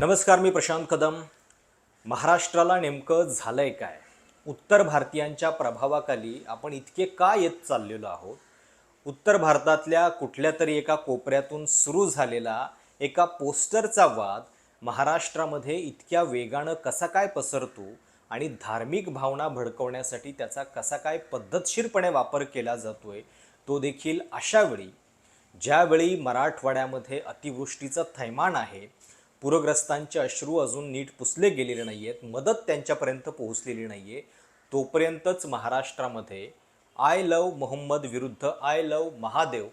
नमस्कार मी प्रशांत कदम. महाराष्ट्राला नेमकं झालंय काय? उत्तर भारतीयांच्या प्रभावाखाली आपण इतके का येत चाललेलो आहोत? उत्तर भारतातल्या कुठल्या तरी एका कोपऱ्यातून सुरू झालेला एका पोस्टरचा वाद महाराष्ट्रामध्ये इतक्या वेगानं कसा काय पसरतो आणि धार्मिक भावना भडकवण्यासाठी त्याचा कसा काय पद्धतशीरपणे वापर केला जातोय तो देखील अशावेळी. ज्यावेळी मराठवाड्यामध्ये अतिवृष्टीचं थैमान आहे पूरग्रस्तांचे अश्रू अजून नीट पुसले गेलेले नाही आहेत मदत त्यांच्यापर्यंत पोहोचलेली नाही आहे तोपर्यंतच महाराष्ट्रामध्ये आय लव मोहम्मद विरुद्ध आय लव महादेव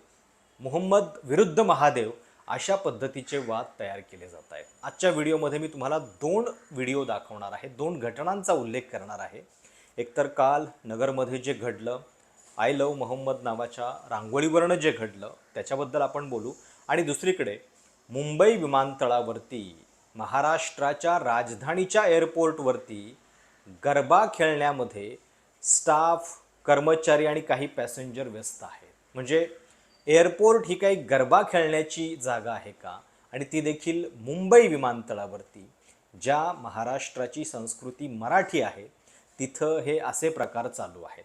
मोहम्मद विरुद्ध महादेव अशा पद्धतीचे वाद तयार केले जात आहेत. आजच्या व्हिडिओमध्ये मी तुम्हाला दोन व्हिडिओ दाखवणार आहे दोन घटनांचा उल्लेख करणार आहे. एकतर काल नगरमध्ये जे घडलं आय लव मोहम्मद नावाच्या रांगोळीवरनं जे घडलं त्याच्याबद्दल आपण बोलू. आणि दुसरीकडे मुंबई विमानतळावरती महाराष्ट्राच्या राजधानीच्या एअरपोर्टवरती गरबा खेळण्यामध्ये स्टाफ कर्मचारी आणि काही पॅसेंजर व्यस्त आहेत. म्हणजे एअरपोर्ट ही काही गरबा खेळण्याची जागा आहे का? आणि ती देखील मुंबई विमानतळावरती ज्या महाराष्ट्राची संस्कृती मराठी आहे तिथं हे असे प्रकार चालू आहेत.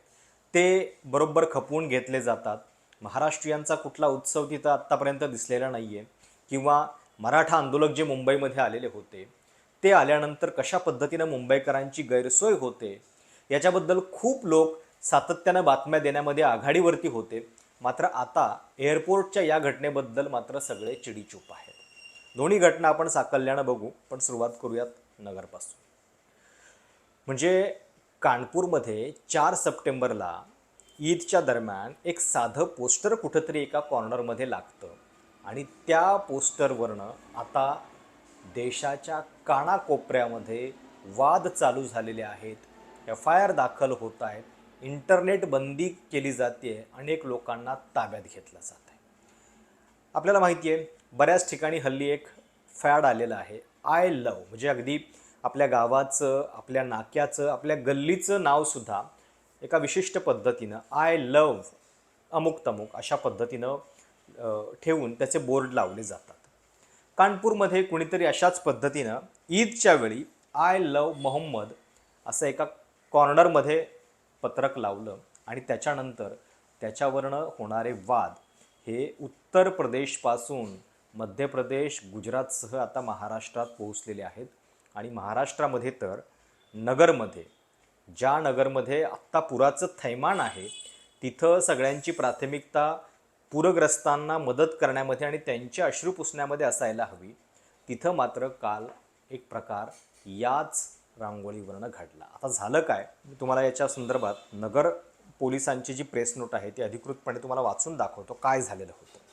ते बरोबर खपवून घेतले जातात. महाराष्ट्रीयांचा कुठला उत्सव तिथं आत्तापर्यंत दिसलेला नाही आहे किंवा मराठा आंदोलक जे मुंबईमध्ये आलेले होते ते आल्यानंतर कशा पद्धतीनं मुंबईकरांची गैरसोय होते याच्याबद्दल खूप लोक सातत्यानं बातम्या देण्यामध्ये आघाडीवरती होते. मात्र आता एअरपोर्टच्या या घटनेबद्दल मात्र सगळे चिडीचूप आहेत. दोन्ही घटना आपण साकल्यानं बघू पण सुरुवात करूयात नगरपासून. म्हणजे कानपूरमध्ये चार सप्टेंबरला ईदच्या दरम्यान एक साधं पोस्टर कुठंतरी एका कॉर्नरमध्ये लागतं. आणि त्या पोस्टरवरनं आता देशाच्या कानाकोपऱ्यामध्ये वाद चालू झालेले आहेत. एफ आय आर दाखल होत आहेत. इंटरनेट बंदी केली जाते अनेक लोकांना ताब्यात घेतलं जात आहे आपल्याला माहिती आहे बऱ्याच ठिकाणी हल्ली एक फॅड आलेला आहे. आय लव म्हणजे अगदी आपल्या गावाचं आपल्या नाक्याचं आपल्या गल्लीचं नावसुद्धा एका विशिष्ट पद्धतीनं आय लव अमुक तमुक अशा पद्धतीनं ठेवून त्याचे बोर्ड लावले जातात. कानपूरमध्ये कुणीतरी अशाच पद्धतीनं ईदच्या वेळी आय लव मोहम्मद असं एका कॉर्नरमध्ये पत्रक लावलं आणि त्याच्यानंतर त्याच्यावरनं होणारे वाद हे उत्तर प्रदेशपासून मध्य प्रदेश गुजरातसह आता महाराष्ट्रात पोहोचलेले आहेत. आणि महाराष्ट्रामध्ये तर नगरमध्ये ज्या नगरमध्ये आत्ता पुराचं थैमान आहे तिथं सगळ्यांची प्राथमिकता पूरग्रस्तांना मदत करण्यामध्ये आणि त्यांचे अश्रू पुसण्यामध्ये असायला हवी. तिथं मात्र काल एक प्रकार याच रांगोळीवरनं घडला. आता झालं काय? मी तुम्हाला याच्या संदर्भात नगर पोलिसांची जी प्रेस नोट आहे ती अधिकृतपणे तुम्हाला वाचून दाखवतो काय झालेलं होतं.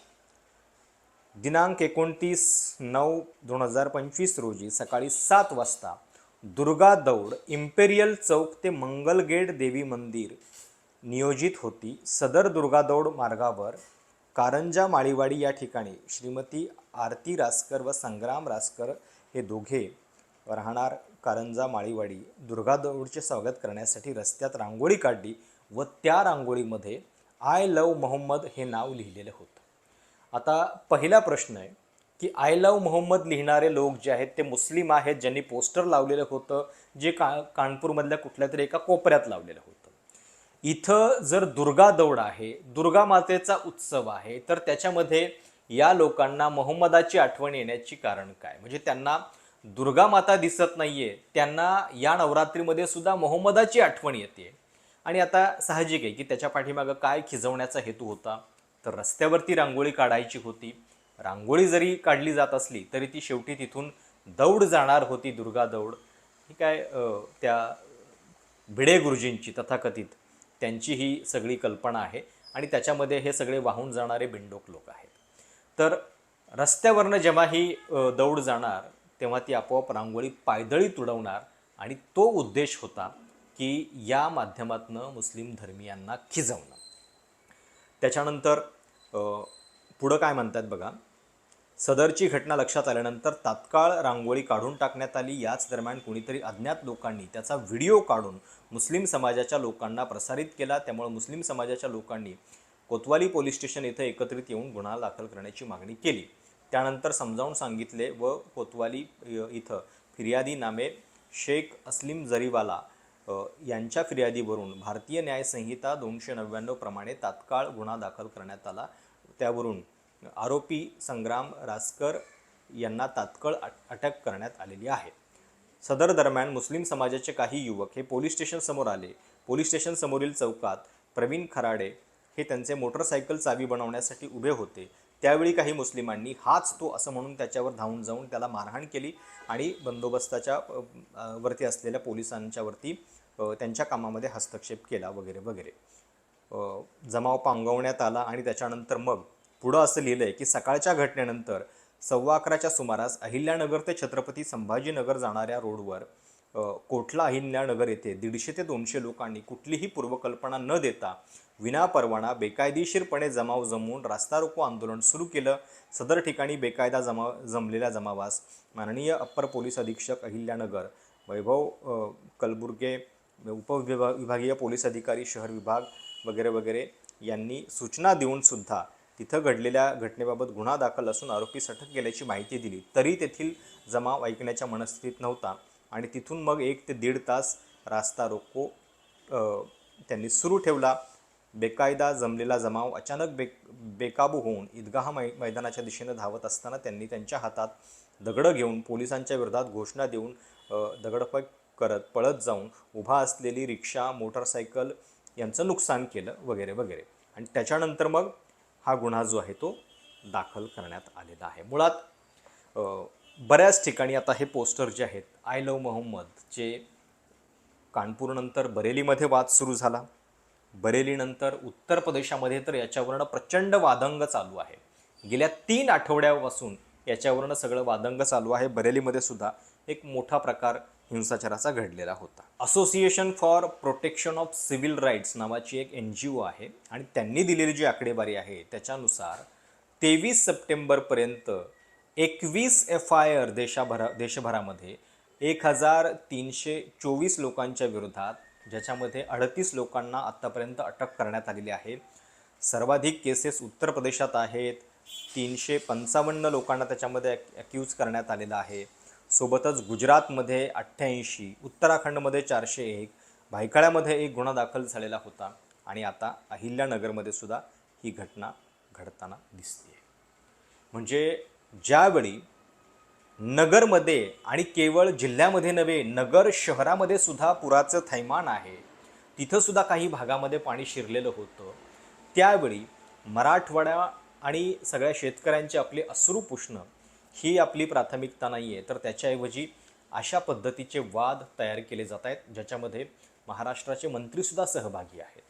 दिनांक एकोणतीस नऊ दोन हजार पंचवीस रोजी सकाळी सात वाजता दुर्गा दौड इम्पेरियल चौक ते मंगलगेट देवी मंदिर नियोजित होती. सदर दुर्गा दौड मार्गावर कारंजा माळीवाडी या ठिकाणी श्रीमती आरती रासकर व संग्राम रासकर हे दोघे राहणार कारंजा माळीवाडी. दुर्गादौडचे स्वागत करण्यासाठी रस्त्यात रांगोळी काढली व त्या रांगोळीमध्ये आय लव मोहम्मद हे नाव लिहिलेलं होतं. आता पहिला प्रश्न आहे की आय लव मोहम्मद लिहिणारे लोक जे आहेत ते मुस्लिम आहेत ज्यांनी पोस्टर लावलेलं होतं जे का कानपूरमधल्या कुठल्या तरी एका कोपऱ्यात लावलेलं होतं. इथं जर दुर्गा दौड आहे दुर्गा मातेचा उत्सव आहे तर त्याच्यामध्ये या लोकांना मोहम्मदाची आठवण येण्याची कारण काय? म्हणजे त्यांना दुर्गा माता दिसत नाहीये त्यांना या नवरात्रीमध्ये सुद्धा मोहम्मदाची आठवण येते. आणि आता साहजिक आहे की त्याच्या पाठीमागं काय खिजवण्याचा हेतू होता? तर रस्त्यावरती रांगोळी काढायची होती. रांगोळी जरी काढली जात असली तरी ती शेवटी तिथून दौड जाणार होती दुर्गा दौड. ही काय त्या भिडे गुरुजींची तथाकथित त्यांची ही सगळी कल्पना आहे आणि त्याच्यामध्ये हे सगळे वाहून जाणारे बिंडोक लोक आहेत. तर रस्त्यावरनं जेव्हा ही दौड जाणार तेव्हा ती आपोआप रांगोळी पायदळी तुडवणार आणि तो उद्देश होता की या माध्यमातनं मुस्लिम धर्मियांना खिजवणं. त्याच्यानंतर पुढं काय म्हणतात बघा? सदरची घटना लक्षात आल्यानंतर तात्काळ रांगोळी काढून टाकण्यात आली. याच दरम्यान कुणीतरी अज्ञात लोकांनी त्याचा व्हिडिओ काढून मुस्लिम समाजाच्या लोकांना प्रसारित केला. त्यामुळे मुस्लिम समाजाच्या लोकांनी कोतवाली पोलीस स्टेशन येथे एकत्रित येऊन गुन्हा दाखल करण्याची मागणी केली. त्यानंतर समजावून सांगितले व कोतवाली इथं फिर्यादी नामे शेख अस्लिम जरीवाला यांच्या फिर्यादीवरून भारतीय न्यायसंहिता दोनशे नव्याण्णव प्रमाणे तात्काळ गुन्हा दाखल करण्यात आला. त्यावरून आरोपी संग्राम रासकर यांना तात्काळ अट- अटक करण्यात आलेली आहे. सदर दरम्यान मुस्लिम समाजाचे काही युवक हे पोलीस स्टेशन समोर आले. पोलीस स्टेशन समोरील चौकात प्रवीण खराडे हे त्यांचे मोटरसायकल चावी बनवण्यासाठी उभे होते. त्यावेळी काही मुस्लिमांनी हाच तो असं म्हणून त्याच्यावर धावून जाऊन त्याला मारहाण केली आणि बंदोबस्ताच्या वरती असलेल्या पोलिसांच्यावरती त्यांच्या कामामध्ये हस्तक्षेप केला वगैरे वगैरे. जमाव पांगवण्यात आला आणि त्याच्यानंतर मग पुढं असं लिहिलं आहे की सकाळच्या घटनेनंतर सव्वा अकराच्या सुमारास अहिल्यानगर ते छत्रपती संभाजीनगर जाणाऱ्या रोडवर कोटला अहिल्यानगर येथे दीडशे ते दोनशे लोकांनी कुठलीही पूर्वकल्पना न देता विनापरवाना बेकायदेशीरपणे जमाव जमवून रास्ता रोको आंदोलन सुरू केलं. सदर ठिकाणी बेकायदा जमा जमलेल्या जमावास माननीय अप्पर पोलीस अधीक्षक अहिल्यानगर वैभव कलबुर्गे उपविभा विभागीय पोलीस अधिकारी शहर विभाग वगैरे वगैरे यांनी सूचना देऊन सुद्धा तिथं घडलेल्या घटनेबाबत गुन्हा दाखल असून आरोपीस अटक केल्याची माहिती दिली. तरी तेथील जमाव ऐकण्याच्या मनस्थितीत नव्हता आणि तिथून मग एक ते दीड तास रास्ता रोको त्यांनी सुरू ठेवला. बेकायदा जमलेला जमाव अचानक बे बेकाबू होऊन ईदगाह मै मैदानाच्या दिशेनं धावत असताना त्यांनी त्यांच्या हातात दगडं घेऊन पोलिसांच्या विरोधात घोषणा देऊन दगडफेक करत पळत जाऊन उभा असलेली रिक्षा मोटरसायकल यांचं नुकसान केलं वगैरे वगैरे. आणि त्याच्यानंतर मग हा गुन्हा जो आहे तो दाखल करण्यात आलेला आहे. मुळात बऱ्याच ठिकाणी आता हे पोस्टर जे आहेत आय लव मोहम्मद जे कानपूरनंतर बरेलीमध्ये वाद सुरू झाला. बरेलीनंतर उत्तर प्रदेशामध्ये तर याच्यावरनं प्रचंड वादंग चालू आहे. गेल्या तीन आठवड्यापासून याच्यावरनं सगळं वादंग चालू आहे. बरेलीमध्ये सुद्धा एक मोठा प्रकार हिंसाचाराचा घडलेला होता. Association for protection of civil rights नावाची एक एन जी ओ आहे आणि त्यांनी दिलेली जी आकडेवारी आहे त्याच्यानुसार तेवीस सप्टेंबरपर्यंत एकवीस एफ आय आर देशाभरा देशभरामध्ये एक हजार तीनशे चोवीस लोकांच्या विरोधात ज्याच्यामध्ये अडतीस लोकांना आत्तापर्यंत अटक करण्यात आलेली आहे. सर्वाधिक केसेस उत्तर प्रदेशात आहेत. तीनशे पंचावन्न लोकांना त्याच्यामध्ये अक्यूज करण्यात आलेलं आहे. सोबतच गुजरातमध्ये अठ्ठ्याऐंशी उत्तराखंडमध्ये चारशे एक भायखळ्यामध्ये एक गुन्हा दाखल झालेला होता आणि आता अहिल्यानगरमध्ये सुद्धा ही घटना घडताना दिसते म्हणजे ज्यावेळी नगरमध्ये आणि केवळ जिल्ह्यामध्ये नव्हे नगर शहरामध्ये सुद्धा पुराचं थैमान आहे तिथंसुद्धा काही भागामध्ये पाणी शिरलेलं होतं त्यावेळी मराठवाडा आणि सगळ्या शेतकऱ्यांची आपली अश्रू पुसणं ही आपली प्राथमिकता नाही आहे तर त्याच्याऐवजी अशा पद्धतीचे वाद तयार केले जात आहेत ज्याच्यामध्ये महाराष्ट्राचे मंत्रीसुद्धा सहभागी आहेत.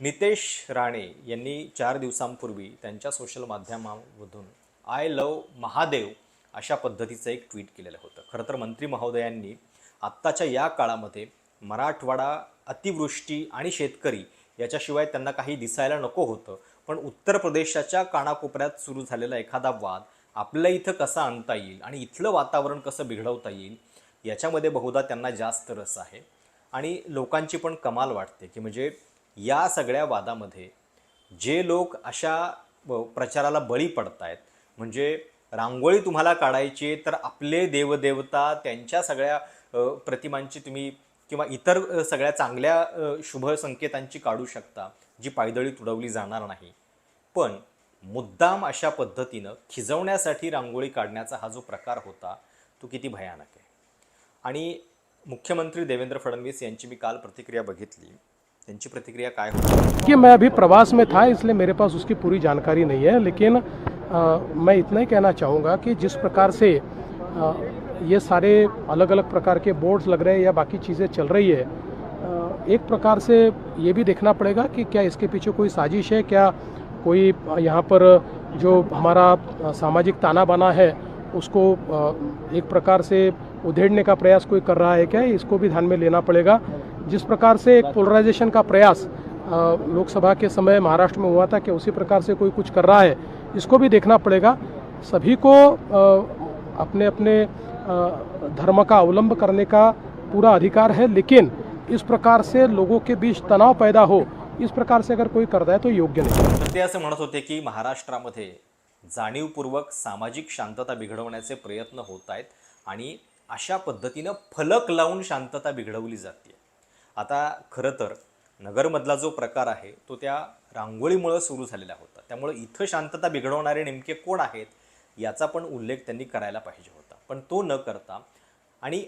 नितेश राणे यांनी चार दिवसांपूर्वी त्यांच्या सोशल माध्यमामधून आय लव महादेव अशा पद्धतीचं एक ट्विट केलेलं होतं. खरं तर मंत्री महोदयांनी आत्ताच्या या काळामध्ये मराठवाडा अतिवृष्टी आणि शेतकरी याच्याशिवाय त्यांना काही दिसायला नको होतं. पण उत्तर प्रदेशाच्या कानाकोपऱ्यात सुरू झालेला एखादा वाद आपल्या इथं कसं आणता येईल आणि इथलं वातावरण कसं बिघडवता येईल याच्यामध्ये बहुधा त्यांना जास्त रस आहे. आणि लोकांची पण कमाल वाटते की म्हणजे या सगळ्या वादामध्ये जे लोक अशा प्रचाराला बळी पडत आहेत म्हणजे रांगोळी तुम्हाला काढायची आहे तर आपले देवदेवता त्यांच्या सगळ्या प्रतिमांची तुम्ही किंवा इतर सगळ्या चांगल्या शुभ संकेतांची काढू शकता जी पायदळी तुडवली जाणार नाही. पण मुद्दाम अशा पद्धतीनं खिजवण्यासाठी रांगोळी काढण्याचा हा जो प्रकार होता तो किती भयानक आहे. आणि मुख्यमंत्री देवेंद्र फडणवीस यांची मी काल प्रतिक्रिया बघितली. त्यांची प्रतिक्रिया काय होती? कि मैं अभी प्रवास में था इसलिए मेरे पास उसकी पूरी जानकारी नहीं है लेकिन आ, मैं इतना ही कहना चाहूँगा कि जिस प्रकार से आ, ये सारे अलग अलग प्रकार के बोर्ड्स लग रहे हैं या बाकी चीज़ें चल रही है एक प्रकार से ये भी देखना पड़ेगा कि क्या इसके पीछे कोई साजिश है क्या कोई यहाँ पर जो हमारा सामाजिक ताना बाना है, उसको एक प्रकार से उधेड़ने का प्रयास कोई कर रहा है क्या? इसको भी ध्यान में लेना पड़ेगा। जिस प्रकार से एक पोलराइजेशन का प्रयास लोकसभा के समय महाराष्ट्र में हुआ था कि उसी प्रकार से कोई कुछ कर रहा है, इसको भी देखना पड़ेगा। सभी को अपने अपने धर्म का अवलंब करने का पूरा अधिकार है, लेकिन इस प्रकार से लोगों के बीच तनाव पैदा हो इस प्रकार से अगर कोई करता है तो योग्य नहीं। तर ते असं म्हणत होते की महाराष्ट्रामध्ये जाणीवपूर्वक सामाजिक शांतता बिघडवण्याचे प्रयत्न होत आहेत आणि अशा पद्धतीनं फलक लावून शांतता बिघडवली जाते. आता खरं तर नगरमधला जो प्रकार आहे तो त्या रांगोळीमुळं सुरू झालेला होता. त्यामुळं इथं शांतता बिघडवणारे नेमके कोण आहेत याचा पण उल्लेख त्यांनी करायला पाहिजे होता. पण तो न करता आणि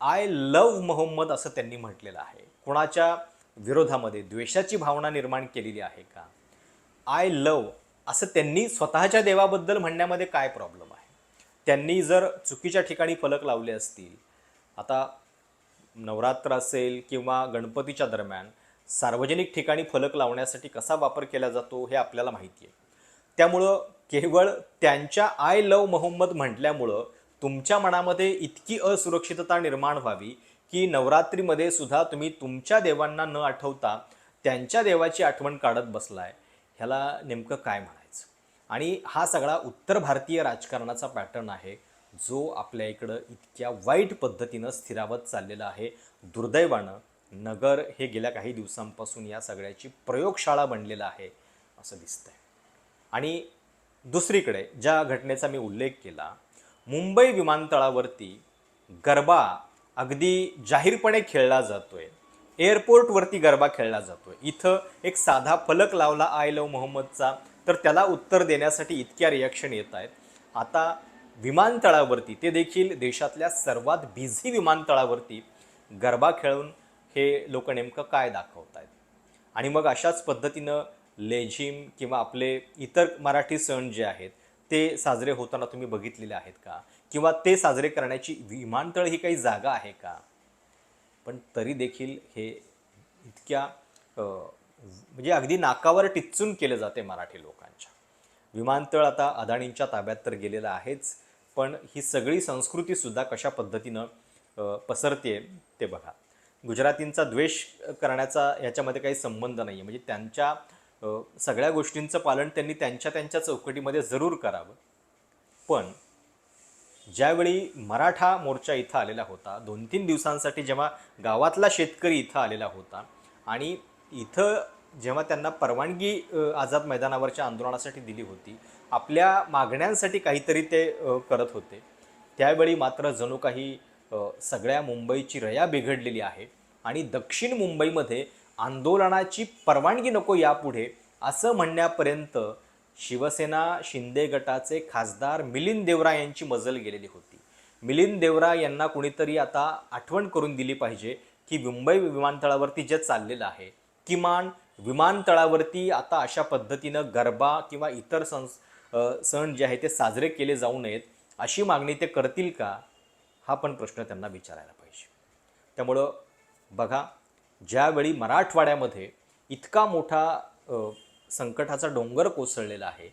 आय लव्ह मोहम्मद असं त्यांनी म्हटलेलं आहे. कोणाच्या विरोधामध्ये द्वेषाची भावना निर्माण केलेली आहे का? आय लव असं त्यांनी स्वतःच्या देवाबद्दल म्हणण्यामध्ये काय प्रॉब्लेम आहे? त्यांनी जर चुकीच्या ठिकाणी फलक लावले असतील आता नवरात्र असेल किंवा गणपतीच्या दरम्यान सार्वजनिक ठिकाणी फलक लावण्यासाठी कसा वापर केला जातो हे आपल्याला माहिती आहे. त्यामुळं केवळ त्यांच्या आय लव मोहम्मद म्हटल्यामुळं तुमच्या मनामध्ये इतकी असुरक्षितता निर्माण व्हावी की नवरात्रीमध्ये सुद्धा तुम्ही तुमच्या देवांना न आठवता त्यांच्या देवाची आठवण काढत बसलाय. ह्याला नेमकं काय म्हणायचं? आणि हा सगळा उत्तर भारतीय राजकारणाचा पॅटर्न आहे जो आपल्या इकडं इतक्या वाईट पद्धतीनं स्थिरावत चाललेला आहे. दुर्दैवानं नगर हे गेल्या काही दिवसांपासून या सगळ्याची प्रयोगशाळा बनलेलं आहे असं दिसतंय. आणि दुसरीकडे ज्या घटनेचा मी उल्लेख केला मुंबई विमानतळावरती गरबा अगदी जाहीरपणे खेळला जातोय. एअरपोर्टवरती गरबा खेळला जातोय. इथं एक साधा फलक लावला आय लव मोहम्मदचा तर त्याला उत्तर देण्यासाठी इतक्या रिॲक्शन येत आहेत. आता विमानतळावरती ते देखील देशातल्या सर्वात बिझी विमानतळावरती गरबा खेळून हे लोक नेमकं काय दाखवत आहेत. आणि मग अशाच पद्धतीनं लेझिम किंवा आपले इतर मराठी सण जे आहेत ते साजरे होताना तुम्ही बघितलेले आहेत का? किंवा ते साजरे करण्याची विमानतळ ही काही जागा आहे का? पण तरी देखील हे इतक्या म्हणजे अगदी नाकावर टिचून केलं जाते मराठी लोकांच्या. विमानतळ आता अदाणींच्या ताब्यात तर गेलेलं आहेच पण ही सगळी संस्कृतीसुद्धा कशा पद्धतीनं पसरते ते बघा. गुजरातींचा द्वेष करण्याचा ह्याच्यामध्ये काही संबंध नाही आहे म्हणजे त्यांच्या सगळ्या गोष्टींचं पालन त्यांनी त्यांच्या त्यांच्या चौकटीमध्ये जरूर करावं. पण ज्यावेळी मराठा मोर्चा इथं आलेला होता दोन तीन दिवसांसाठी जेव्हा गावातला शेतकरी इथं आलेला होता आणि इथं जेव्हा त्यांना परवानगी आझाद मैदानावरच्या आंदोलनासाठी दिली होती आपल्या मागण्यांसाठी काहीतरी ते करत होते. त्यावेळी मात्र जणू काही सगळ्या मुंबईची रया बिघडलेली आहे आणि दक्षिण मुंबईमध्ये आंदोलनाची परवानगी नको यापुढे असं म्हणण्यापर्यंत शिवसेना शिंदे गटाचे खासदार मिलिंद देवरा यांची मजल गेलेली होती. मिलिंद देवरा यांना कुणीतरी आता आठवण करून दिली पाहिजे की मुंबई विमानतळावरती जे चाललेलं आहे किमान विमानतळावरती आता अशा पद्धतीनं गरबा किंवा इतर सण सण जे आहे ते साजरे केले जाऊ नयेत अशी मागणी ते करतील का? हा पण प्रश्न त्यांना विचारायला पाहिजे. त्यामुळं बघा ज्यावेळी मराठवाड्यामध्ये इतका मोठा संकटाचा डोंगर कोसळलेला आहे.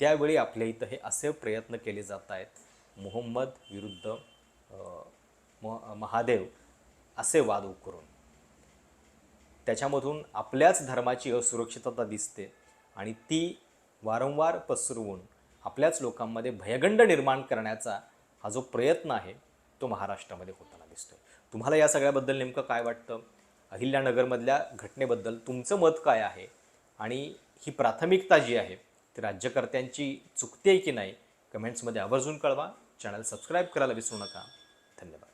त्यावेळी आपल्या इथं हे असे प्रयत्न केले जात आहेत मोहम्मद विरुद्ध म- महादेव असे वाद उकरून. त्याच्यामधून आपल्याच धर्माची असुरक्षितता दिसते आणि ती वारंवार पसरवून आपल्याच लोकांमध्ये भयगंड निर्माण करण्याचा हा जो प्रयत्न आहे तो महाराष्ट्रामध्ये होताना दिसतो तुम्हाला या सगळ्याबद्दल नेमकं काय वाटतं? अहिल्यानगरमधल्या घटनेबद्दल तुमचं मत काय आहे? आणि ही प्राथमिकता जी आहे ती राज्यकर्त्यांची चुकते की नाही कमेंट्समध्ये आवर्जून कळवा. चॅनल सबस्क्राईब करायला विसरू नका. धन्यवाद.